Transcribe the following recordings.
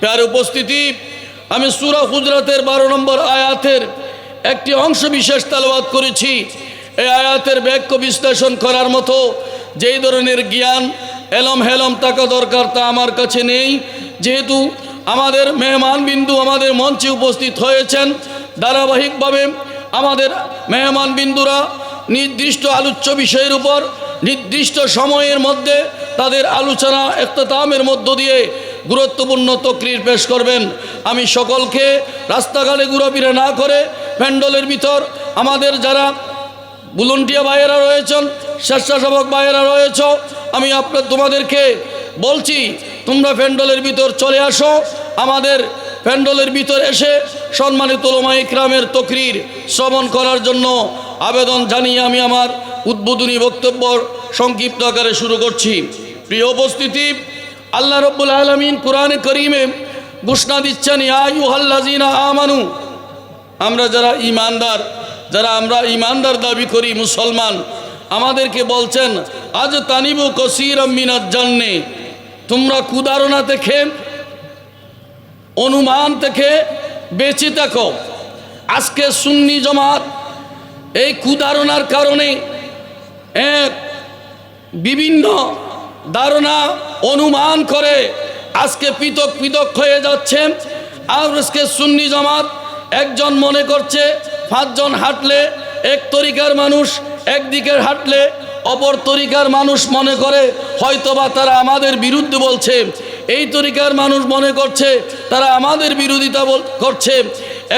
প্যার উপস্থিতি, আমি সুরা হুজরাতের বারো নম্বর আয়াতের একটি অংশ বিশেষ তালবাদ করেছি। এই আয়াতের ব্যাখ্য বিশ্লেষণ করার মতো যেই ধরনের জ্ঞান, এলম হেলম টাকা দরকার তা আমার কাছে নেই। যেহেতু আমাদের মেহমান বিন্দু আমাদের মঞ্চে উপস্থিত হয়েছেন, ধারাবাহিকভাবে আমাদের মেহমান বিন্দুরা নির্দিষ্ট আলোচ্য বিষয়ের উপর, নির্দিষ্ট সময়ের মধ্যে তাদের আলোচনা এক্ততামের মধ্য দিয়ে গুরুত্বপূর্ণ তকরির পেশ করবেন। আমি সকলকে রাস্তাঘাটে ঘুরাফিরা না করে প্যান্ডলের ভিতর আমাদের যারা বুলন্টিয়া ভাইয়েরা রয়েছেন, স্বেচ্ছাসেবক ভাইয়েরা রয়েছ, আমি আপনার, তোমাদেরকে বলছি, তোমরা প্যান্ডলের ভিতর চলে আসো। আমাদের প্যান্ডলের ভিতর এসে সম্মানিত ওলামা ইকরামের তকরির শ্রবণ করার জন্য আবেদন জানিয়ে আমি আমার উদ্বোধনী বক্তব্য সংক্ষিপ্ত আকারে শুরু করছি। প্রিয় উপস্থিতি আল্লাহ রব্বুল আলমিন কোরআনে করিমে ঘোষণা দিচ্ছেন আমানু আমরা যারা ইমানদার যারা আমরা ইমানদার দাবি করি মুসলমান, আমাদেরকে বলছেন, আজ তানিবু কসির মিনাত জান্নে তোমরা কুদারণা থেকে, অনুমান থেকে বেঁচে থাকো। আজকে সুন্নি জমাত এই কুদারণার কারণে এক বিভিন্ন ধারণা, অনুমান করে আজকে পৃথক পৃথক হয়ে যাচ্ছে আর আজকে সুন্নি জামাত একজন মনে করছে, পাঁচজন হাঁটলে এক তরিকার মানুষ, একদিকের হাঁটলে অপর তরিকার মানুষ মনে করে, হয়তোবা তারা আমাদের বিরুদ্ধে বলছে। এই তরিকার মানুষ মনে করছে, তারা আমাদের বিরোধিতা করছে।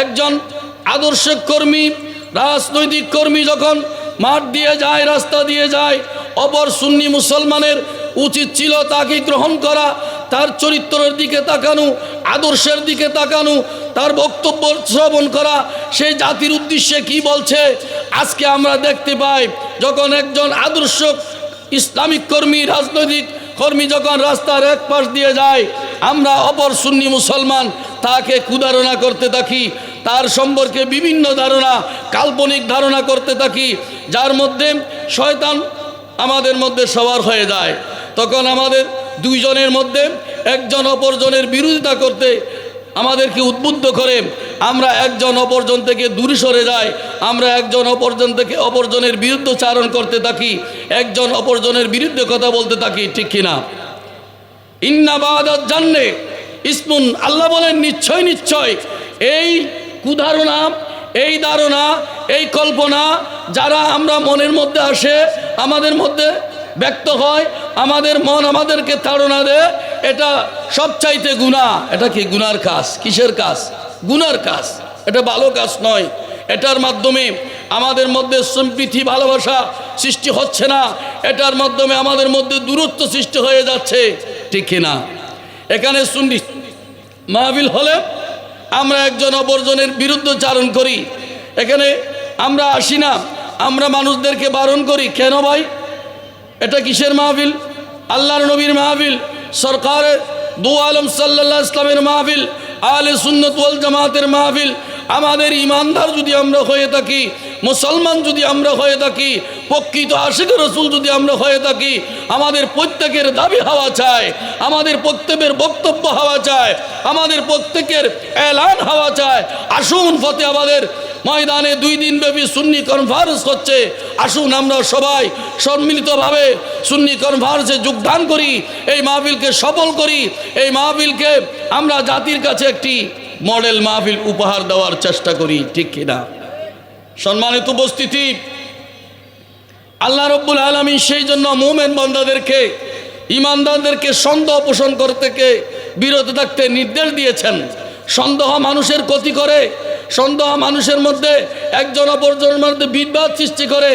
একজন আদর্শ কর্মী, রাজনৈতিক কর্মী যখন মাঠ দিয়ে যায়, রাস্তা দিয়ে যায়, অপর সুন্নি মুসলমানের উচিত ছিল তাকে গ্রহণ করা। তার চরিত্রের দিকে তাকানো, আদর্শের দিকে তাকানো, তার বক্তব্য শ্রবণ করা। সেই জাতির উদ্দেশ্যে কি বলছে? আজকে আমরা দেখতে পাই, যখন একজন আদর্শ ইসলামিক কর্মী, রাজনৈতিক কর্মী যখন রাস্তার এক পাশ দিয়ে যায়, আমরা অপর সুন্নি মুসলমান তাকে কুদারণা করতে থাকি। তার সম্পর্কে বিভিন্ন ধারণা, কাল্পনিক ধারণা করতে থাকি, যার মধ্যে শয়তান আমাদের মধ্যে সবার হয়ে যায়। তখন আমাদের দুইজনের মধ্যে একজন অপরজনের বিরোধিতা করতে আমাদেরকে উদ্বুদ্ধ করে, আমরা একজন অপরজন থেকে দূরে সরে যাই, আমরা একজন অপরজন থেকে অপরজনের বিরুদ্ধচারণ করতে থাকি, একজন অপরজনের বিরুদ্ধে কথা বলতে থাকি, ঠিক কিনা? ইন্নাবাদ জানলে ইসমুন, আল্লাহ বলেন, নিশ্চয় নিশ্চয়, এই কুধারণা, এই ধারণা, এই কল্পনা যারা আমরা মনের মধ্যে আসে, আমাদের মধ্যে ব্যক্ত হয়, আমাদের মন আমাদেরকে তাড়না দেয়, এটা সবচাইতে গুণা এটা কি গুনার কাজ? কিসের কাজ? গুনার কাজ। এটা ভালো কাজ নয়। এটার মাধ্যমে আমাদের মধ্যে সম্প্রীতি, ভালোবাসা সৃষ্টি হচ্ছে না। এটার মাধ্যমে আমাদের মধ্যে দূরত্ব সৃষ্টি হয়ে যাচ্ছে। ঠিক কিনা এখানে শুনি মাহবিল হলে আমরা একজন অপরজনের বিরুদ্ধচারণ করি। এখানে আমরা আসি না। আমরা মানুষদেরকে বারণ করি। কেন ভাই? এটা কিসের মাহফিল? আল্লাহর নবীর মাহফিল সরকারের দু আলম সাল্লাহ ইসলামের মাহফিল আলে সুন্নত ওয়াল জামাতের মাহফিল। আমাদের ইমানদার যদি আমরা হয়ে থাকি, মুসলমান যদি আমরা হয়ে থাকি, প্রকৃত আশিক রসুল যদি আমরা হয়ে থাকি, আমাদের প্রত্যেকের দাবি হওয়া চায়, আমাদের প্রত্যেকের বক্তব্য হওয়া চায়, আমাদের প্রত্যেকের এলান হওয়া চায়। আসুন ফতে আমাদের ময়দানে দুই দিন ব্যাপী সুন্নি কনফারেন্স হচ্ছে আসুন আমরা সবাই সম্মিলিতভাবে সুন্নি কনফারেন্সে যোগদান করি, এই মাহফিলকে সফল করি। এই মাহফিলকে আমরা জাতির কাছে একটি মডেল মাহফিল উপহার দেওয়ার চেষ্টা করি, ঠিক কিনা? সম্মানিত উপস্থিতি, আল্লাহ রব্বুল আলমী সেই জন্য মোমেন বন্দাদেরকে ইমানদারদেরকে সন্দেহ পোষণ করতে বিরত থাকতে নির্দেশ দিয়েছেন। সন্দেহ মানুষের ক্ষতি করে সন্দেহ মানুষের মধ্যে একজন অপরজনের মধ্যে বিবাদ সৃষ্টি করে,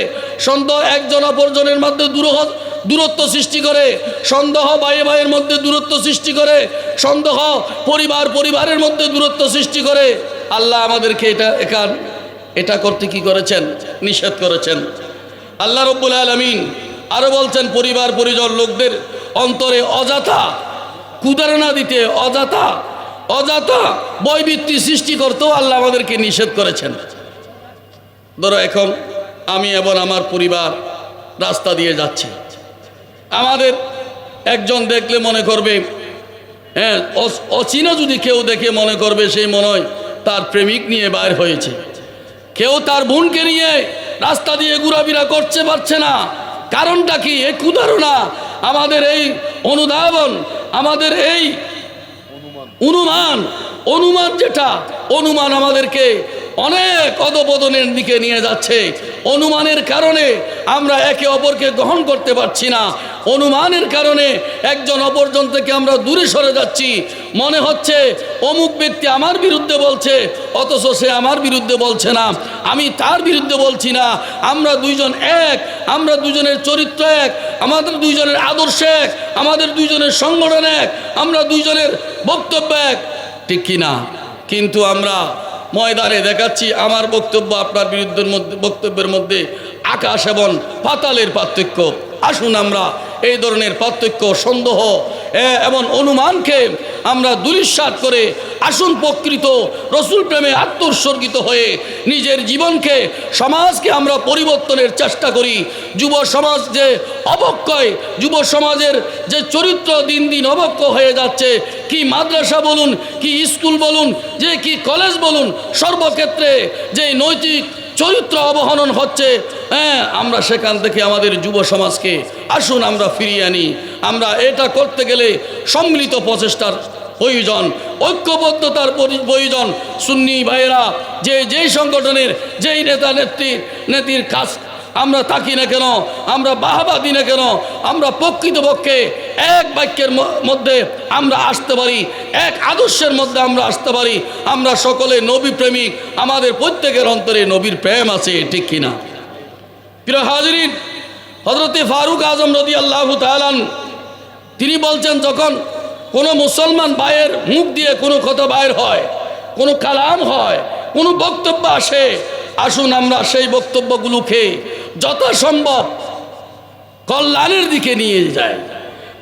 সন্দেহ একজন অপরজনের মধ্যে দূরহ, দূরত্ব সৃষ্টি করে, সন্দেহ ভাই ভাইয়ের মধ্যে দূরত্ব সৃষ্টি করে, সন্দেহ পরিবার পরিবারের মধ্যে দূরত্ব সৃষ্টি করে। আল্লাহ আমাদেরকে এটা এখান, এটা করতে কি করেছেন? নিষেধ করেছেন। আল্লাহ রব্বুল আলমিন আরও বলছেন, পরিবার পরিজন লোকদের অন্তরে অযথা কুদারণা দিতে, অযথা অযথা বৈবৃত্তি সৃষ্টি করতেও আল্লাহ আমাদেরকে নিষেধ করেছেন। ধরো এখন আমি এবং আমার পরিবার রাস্তা দিয়ে যাচ্ছি। আমাদের একজন দেখলে মনে করবে হ্যাঁ অচ- অচেনা যদি কেউ দেখে মনে করবে সেই মনে হয় তার প্রেমিক নিয়ে বাইর হয়েছে। কেউ তার বোনকে নিয়ে রাস্তা দিয়ে ঘোরাফেরা করতে পারছে না। কারণটা কি? এই কুধারণা আমাদের এই অনুধাবন, আমাদের এই অনুমান অনুমান যেটা অনুমান আমাদেরকে অনেক অধপতনের দিকে নিয়ে যাচ্ছে। অনুমানের কারণে আমরা একে অপরকে গ্রহণ করতে পারছি না। অনুমানের কারণে একজন অপরজন থেকে আমরা দূরে সরে যাচ্ছি। মনে হচ্ছে, অমুক ব্যক্তি আমার বিরুদ্ধে বলছে, অথচ সে আমার বিরুদ্ধে বলছে না। আমি তার বিরুদ্ধে বলছি না। আমরা দুইজন এক, আমরা দুজনের চরিত্র এক, আমাদের দুইজনের আদর্শ এক, আমাদের দুইজনের সংগঠন এক, আমরা দুইজনের বক্তব্য এক। ঠিক কিনা? কিন্তু আমরা ময়দানে দেখাচ্ছি আমার বক্তব্য, আপনার বিরুদ্ধের মধ্যে বক্তব্যের মধ্যে আকাশ এবং পাতালের পার্থক্য। আসুন আমরা এই ধরনের পার্থক্য, সন্দেহ এমন অনুমানকে আমরা দুলিশ্বাস করে আসুন প্রকৃত রসুল প্রেমে আত্মোৎসর্গিত হয়ে নিজের জীবনকে, সমাজকে আমরা পরিবর্তনের চেষ্টা করি। যুব সমাজ যে অবক্ষয়, যুব সমাজের যে চরিত্র দিন দিন অবক্ষ হয়ে যাচ্ছে, কি মাদ্রাসা বলুন, কি স্কুল বলুন, যে কি কলেজ বলুন, সর্বক্ষেত্রে যে নৈতিক চরিত্র অবহনন হচ্ছে হ্যাঁ আমরা সেখান থেকে আমাদের যুব সমাজকে আসুন, আমরা ফিরিয়ে আনি। আমরা এটা করতে গেলে সম্মিলিত প্রচেষ্টার প্রয়োজন, ঐক্যবদ্ধতার পরি- প্রয়োজন। সুন্নি ভাইয়েরা, যে যেই সংগঠনের, যেই নেতা নেত্রী নেত্রীর কাজ আমরা থাকি না কেন? আমরা বাহাবা দিই না কেন? আমরা প্রকৃতপক্ষে এক বাক্যের মধ্যে আমরা আসতে পারি, এক আদর্শের মধ্যে আমরা আসতে পারি। আমরা সকলে নবী প্রেমিক, আমাদের প্রত্যেকের অন্তরে নবীর প্রেম আছে, ঠিক কিনা প্রিয় হাজরিন হজরতে ফারুক আজম রদি আল্লাহ তালান তিনি বলছেন, যখন কোনো মুসলমান ভাইয়ের মুখ দিয়ে কোনো কথা বাইর হয়, কোনো কালাম হয়, কোনো বক্তব্য আসে, আসুন আমরা সেই বক্তব্যগুলোকে যথাসম্ভব কল্যাণের দিকে নিয়ে যায়।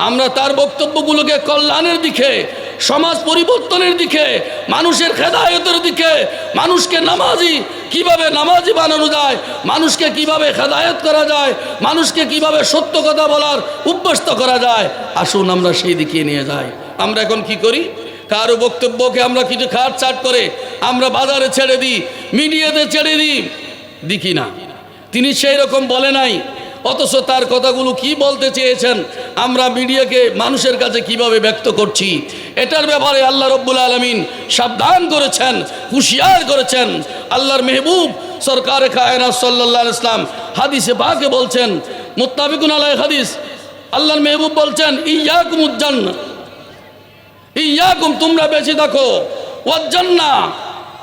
আমরা তার বক্তব্যগুলোকে কল্যাণের দিকে, সমাজ পরিবর্তনের দিকে, মানুষের খেদায়তের দিকে, মানুষকে নামাজি কীভাবে নামাজি বানানো যায়, মানুষকে কীভাবে খেদায়ত করা যায়, মানুষকে কীভাবে সত্য কথা বলার অভ্যস্ত করা যায়, আসুন আমরা সেই দিকে নিয়ে যাই। আমরা এখন কি করি? কারও বক্তব্যকে আমরা কিছু খাট চাট করে আমরা বাজারে ছেড়ে দিই, মিডিয়াতে ছেড়ে দিই দেখি না। তিনি সেই রকম বলে নাই। অথচ তার কথাগুলো কি বলতে চেয়েছেন, আমরা মিডিয়াকে মানুষের কাছে কীভাবে ব্যক্ত করছি? এটার ব্যাপারে আল্লাহ রব্বুল আলমিন সাবধান করেছেন, হুঁশিয়ার করেছেন। আল্লাহর মেহবুব সরকার খায়না সাল্লাহ ইসলাম হাদিসে বাকে বলছেন মুত্তাবিকুন আলাই হাদিস, আল্লাহর মেহবুব বলছেন ইয়াকুমুজ্জান ইয়াকুম, তোমরা বেশি দেখো ওয়াজ্জান্না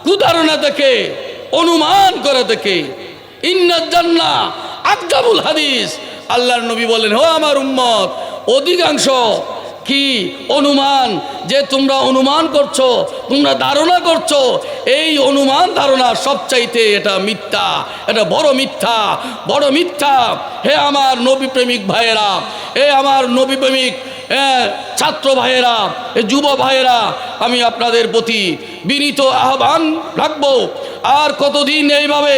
কুদারণা দেখে, অনুমান করে থেকে ইন্নাত জান্না আকজাবুল হাদিস। আল্লাহর নবী বলেন হো আমার উম্মত, অধিকাংশ কি অনুমান যে তোমরা অনুমান করছ, তোমরা ধারণা করছ? এই অনুমান ধারণা সবচাইতে এটা মিথ্যা, এটা বড় মিথ্যা বড় মিথ্যা। হে আমার নবী প্রেমিক ভাইয়েরা, হে আমার নবী প্রেমিক ছাত্র ভাইয়েরা যুব ভাইয়েরা, আমি আপনাদের প্রতি বিনীত আহ্বান রাখব। আর কতদিন এইভাবে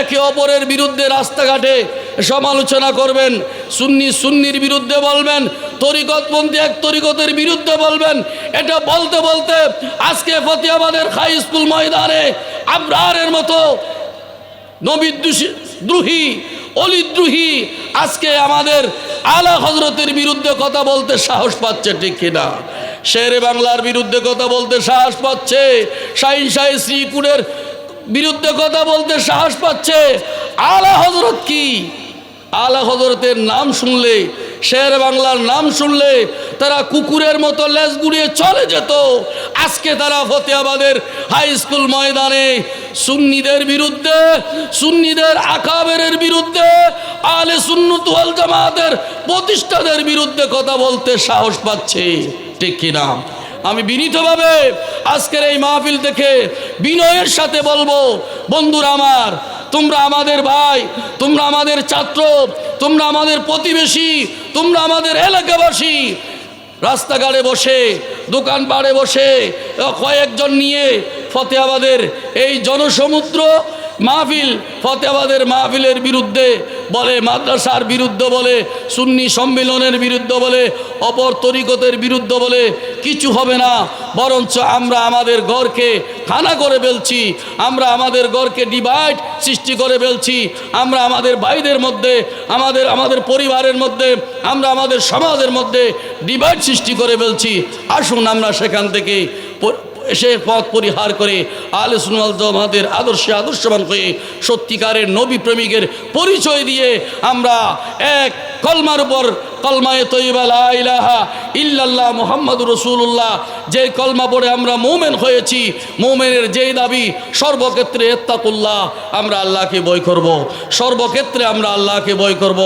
একে অপরের বিরুদ্ধে রাস্তাঘাটে সমালোচনা করবেন, সুন্নি সুন্নির বিরুদ্ধে বলবেন, তরিকতপন্থী এক তরিকতের বিরুদ্ধে বলবেন। এটা বলতে বলতে আজকে ফতিয়াবাদের হাই স্কুল ময়দানে আবরারের মতো নবীদ্রুষী দ্রোহী অলিদ্রোহী আজকে আমাদের আলা হজরতের বিরুদ্ধে কথা বলতে সাহস পাচ্ছে ঠিক কিনা? শেরে বাংলার বিরুদ্ধে কথা বলতে সাহস পাচ্ছে? শাহিন শাহী শ্রীকুরের বিরুদ্ধে কথা বলতে সাহস পাচ্ছে। আলা হজরত কি? আলা হজরতের নাম শুনলে, শের বাংলার নাম শুনলে, তারা কুকুরের মতো লেজ গুড়িয়ে চলে যেত। আজকে তারা ফতেহাবাদের হাই স্কুল ময়দানে সুন্নিদের বিরুদ্ধে, সুন্নিদের আকাবের বিরুদ্ধে আলে সুন্নত ওয়াল জামাতের প্রতিষ্ঠাদের বিরুদ্ধে কথা বলতে সাহস পাচ্ছে। ঠিক কিনা? আমি বিনীতভাবে আজকের এই মাহফিল থেকে বিনয়ের সাথে বলব, বন্ধুরা আমার, তোমরা আমাদের ভাই, তোমরা আমাদের ছাত্র, তোমরা আমাদের প্রতিবেশী, তোমরা আমাদের এলাকাবাসী, রাস্তাঘাটে বসে দোকান পাড়ে বসে, কয়েকজন নিয়ে ফতেহাবাদের এই জনসমুদ্র মাহফিল, ফতেহাবাদের মাহফিলের বিরুদ্ধে বলে, মাদ্রাসার বিরুদ্ধে বলে, সুন্নি সম্মেলনের বিরুদ্ধে বলে, অপর তরিকতের বিরুদ্ধে বলে, কিছু হবে না। বরঞ্চ আমরা আমাদের ঘরকে খানা করে ফেলছি, আমরা আমাদের ঘরকে ডিভাইড সৃষ্টি করে ফেলছি, আমরা আমাদের ভাইদের মধ্যে, আমাদের আমাদের পরিবারের মধ্যে, আমরা আমাদের সমাজের মধ্যে ডিভাইড সৃষ্টি করে ফেলছি। আসুন আমরা সেখান থেকে সে পথ পরিহার করে আলোচনাল সুনাল আদর্শে আদর্শবান হয়ে সত্যিকারের নবী প্রেমিকের পরিচয় দিয়ে আমরা এক কলমার উপর কলমায় তৈবালা ইলাহা ইল্লাল্লাহ মুহাম্মদ রসুল্লাহ যে কলমা পড়ে আমরা মোমেন হয়েছি, মোমেনের যেই দাবি, সর্বক্ষেত্রে এত্তাকুল্লাহ, আমরা আল্লাহকে বই করব। সর্বক্ষেত্রে আমরা আল্লাহকে বই করব।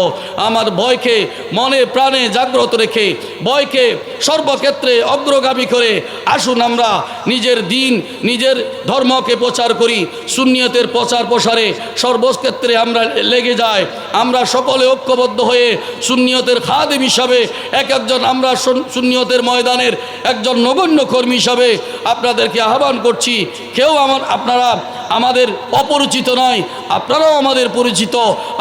আমার ভয়কে মনে প্রাণে জাগ্রত রেখে, ভয়কে সর্বক্ষেত্রে অগ্রগামী করে আসুন আমরা নিজের দিন, নিজের ধর্মকে প্রচার করি শূন্যতের প্রচার প্রসারে সর্বক্ষেত্রে আমরা লেগে যাই আমরা সকলে ঐক্যবদ্ধ হয়ে সুন্নিয়তের খাদেম হিসাবে এক একজন আমরা শূন্যতের ময়দানের একজন নগণ্য কর্মী হিসাবে আপনাদেরকে আহ্বান করছি। কেউ আমার আপনারা আমাদের অপরিচিত নয় আপনারাও আমাদের পরিচিত,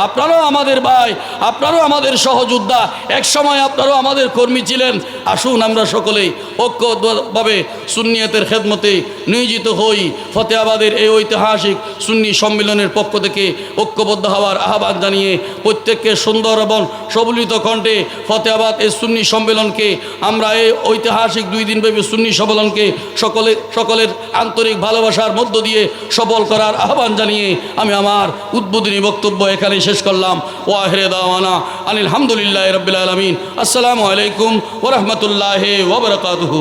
আপনারাও আমাদের ভাই, আপনারাও আমাদের সহযোদ্ধা। এক সময় আপনারাও আমাদের কর্মী ছিলেন। আসুন আমরা সকলেই ঐক্যভাবে সুন্নিয়তের খেদমতে নিয়োজিত হই। ফতেহাবাদের এই ঐতিহাসিক সুন্নি সম্মেলনের পক্ষ থেকে ঐক্যবদ্ধ হওয়ার আহ্বান জানিয়ে প্রত্যেককে সুন্দর এবং সবলিত কণ্ঠে ফতেহাবাদ এই সুন্নি সম্মেলনকে, আমরা এই ঐতিহাসিক দুই দিনব্যাপী সুন্নি সম্মেলনকে সকলে, সকলের আন্তরিক ভালোবাসার মধ্য দিয়ে সবল করার আহ্বান জানিয়ে আমি আমার উদ্বোধনী বক্তব্য এখানে শেষ করলাম। ওয়াহেরে দাওয়ানা আনিল হামদুলিল্লাহ রবিল আলমিন। আসসালামু আলাইকুম ওরহমতুল্লাহ ওবরকাতহু